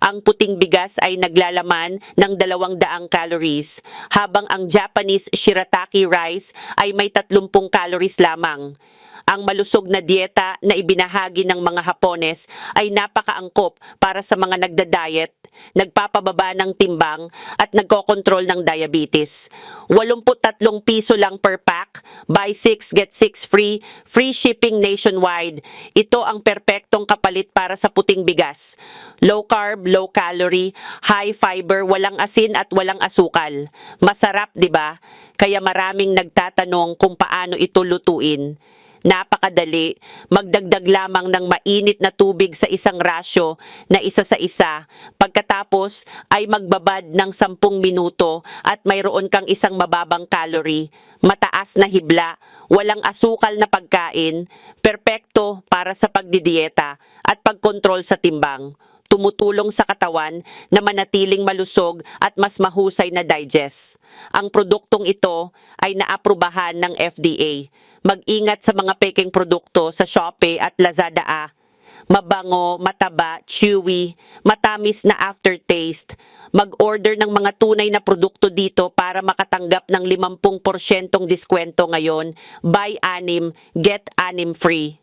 ang puting bigas ay naglalaman ng 200 calories, habang ang Japanese shirataki rice ay may 30 calories lamang. Ang malusog na dieta na ibinahagi ng mga Hapones ay napakaangkop para sa mga nagda-diet, nagpapababa ng timbang at nagkokontrol ng diabetes. 83 piso lang per pack, buy 6 get 6 free, free shipping nationwide. Ito ang perpektong kapalit para sa puting bigas. Low carb, low calorie, high fiber, walang asin at walang asukal. Masarap, 'di ba? Kaya maraming nagtatanong kung paano ito lutuin. Napakadali, magdagdag lamang ng mainit na tubig sa isang rasyo na isa sa isa. Pagkatapos ay magbabad ng 10 minuto at mayroon kang isang mababang calorie, mataas na hibla, walang asukal na pagkain, perpekto para sa pagdidieta at pagkontrol sa timbang tumutulong sa katawan na manatiling malusog at mas mahusay na digest. Ang produktong ito ay naaprubahan ng FDA. Mag-ingat sa mga peking produkto sa Shopee at Lazada ah. Mabango, mataba, chewy, matamis na aftertaste. Mag-order ng mga tunay na produkto dito para makatanggap ng 50% diskwento ngayon. Buy anim, get anim free.